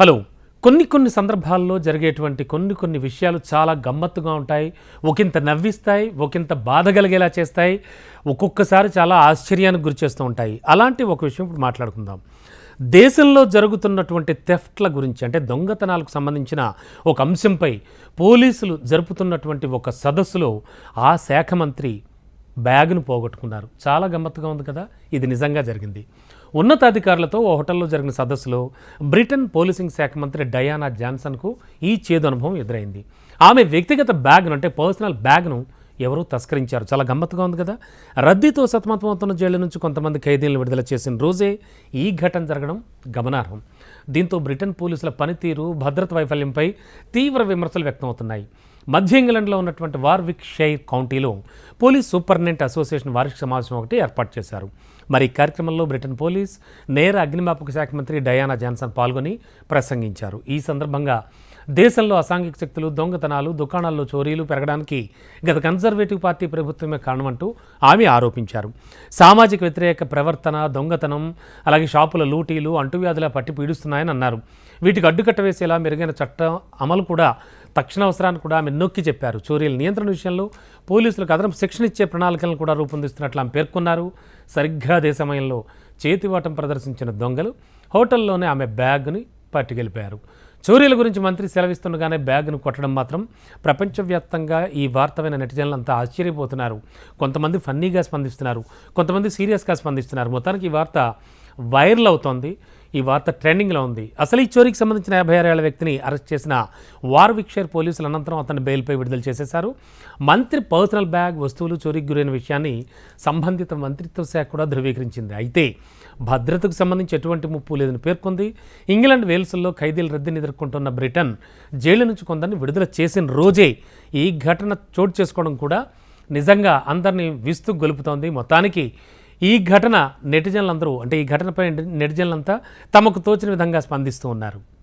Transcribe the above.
Hello. కొన్ని కొన్ని సందర్భాల్లో జరిగేటువంటి కొన్ని కొన్ని విషయాలు చాలా గమ్మత్తుగా ఉంటాయి. ఒకంత నవ్విస్తాయి ఒకంత బాధ కలిగేలా చేస్తాయి. ఒక్కొక్కసారి చాలా ఆశ్చర్యానికి గురి చేస్తూ ఉంటాయి. అలాంటి ఒక విషయం ఇప్పుడు మాట్లాడుకుందాం. దేశంలో జరుగుతున్నటువంటి థెఫ్ట్ల గురించి అంటే దొంగతనాలకు సంబంధించిన ఒక అంశంపై పోలీసులు జరుపుతున్నటువంటి ఒక సదస్సులో ఆ శాఖ మంత్రి బ్యాగ్ను పోగొట్టుకున్నారు. చాలా గమ్మత్తుగా ఉంది కదా ఇది నిజంగా జరిగింది. ఉన్నతాధికారులతో ఓ హోటల్లో జరిగిన సదస్సులో బ్రిటన్ పోలీసింగ్ శాఖ మంత్రి డయానా జాన్సన్కు ఈ చేదు అనుభవం ఎదురైంది. ఆమె వ్యక్తిగత బ్యాగ్ను అంటే పర్సనల్ బ్యాగ్ను ఎవరూ తస్కరించారు. చాలా గమ్మత్తుగా ఉంది కదా. రద్దీతో సతమతమవుతున్న జైలు నుంచి కొంతమంది ఖైదీలను విడుదల చేసిన రోజే ఈ ఘటన జరగడం గమనార్హం. దీంతో బ్రిటన్ పోలీసుల పనితీరు భద్రత వైఫల్యంపై తీవ్ర విమర్శలు వ్యక్తమవుతున్నాయి. మధ్య ఇంగ్లాండ్లో ఉన్నటువంటి వార్విక్ షైర్ కౌంటీలో పోలీస్ సూపరింటెండెంట్ అసోసియేషన్ వార్షిక సమావేశం ఒకటి ఏర్పాటు చేశారు. మరి ఈ కార్యక్రమంలో బ్రిటన్ పోలీస్ నేర అగ్నిమాపక శాఖ మంత్రి డయానా జాన్సన్ పాల్గొని ప్రసంగించారు. ఈ సందర్భంగా దేశంలో అసాంఘిక శక్తులు దొంగతనాలు దుకాణాల్లో చోరీలు పెరగడానికి గత కన్జర్వేటివ్ పార్టీ ప్రభుత్వమే కారణమంటూ ఆమె ఆరోపించారు. సామాజిక వ్యతిరేక ప్రవర్తన దొంగతనం అలాగే షాపుల లూటీలు అంటువ్యాధుల పట్టి పీడిస్తున్నాయని అన్నారు. వీటికి అడ్డుకట్ట వేసేలా మెరుగైన చట్టం అమలు కూడా తక్షణ అవసరాన్ని కూడా ఆమె నొక్కి చెప్పారు. చోరీల నియంత్రణ విషయంలో పోలీసులకు అదనపు శిక్షణ ఇచ్చే ప్రణాళికలను కూడా రూపొందిస్తున్నట్లు ఆమె పేర్కొన్నారు. సరిగ్గా అదే సమయంలో చేతివాటం ప్రదర్శించిన దొంగలు హోటల్లోనే ఆమె బ్యాగ్ని పట్టుకెళ్ళిపోయారు చోరీల గురించి మంత్రి సెలవిస్తుండగానే బ్యాగ్ను కొట్టడం మాత్రం ప్రపంచవ్యాప్తంగా ఈ వార్తమైన నెటిజన్లు అంతా ఆశ్చర్యపోతున్నారు. కొంతమంది ఫన్నీగా స్పందిస్తున్నారు. కొంతమంది సీరియస్గా స్పందిస్తున్నారు. మొత్తానికి ఈ వార్త వైరల్ అవుతోంది. ఈ వార్త ట్రెండింగ్లో ఉంది. అసలు ఈ చోరీకి సంబంధించిన యాభై ఆరేళ్ళ వ్యక్తిని అరెస్ట్ చేసిన వార్విక్షర్ పోలీసులు అనంతరం అతన్ని బెయిల్పై విడుదల చేసేశారు. మంత్రి పర్సనల్ బ్యాగ్ వస్తువులు చోరీకి గురైన విషయాన్ని సంబంధిత మంత్రిత్వ శాఖ కూడా ధృవీకరించింది. అయితే భద్రతకు సంబంధించి ఎటువంటి ముప్పు లేదని పేర్కొంది. ఇంగ్లాండ్ వేల్స్లో ఖైదీల రద్దీని ఎదుర్కొంటున్న బ్రిటన్ జైలు నుంచి కొందరిని విడుదల చేసిన రోజే ఈ ఘటన చోటు చేసుకోవడం కూడా నిజంగా అందరినీ విస్తు గొలుపుతోంది. మొత్తానికి ఈ ఘటన నెటిజన్లందరూ అంటే ఈ ఘటనపై నెటిజన్లంతా తమకు తోచిన విధంగా స్పందిస్తూ ఉన్నారు.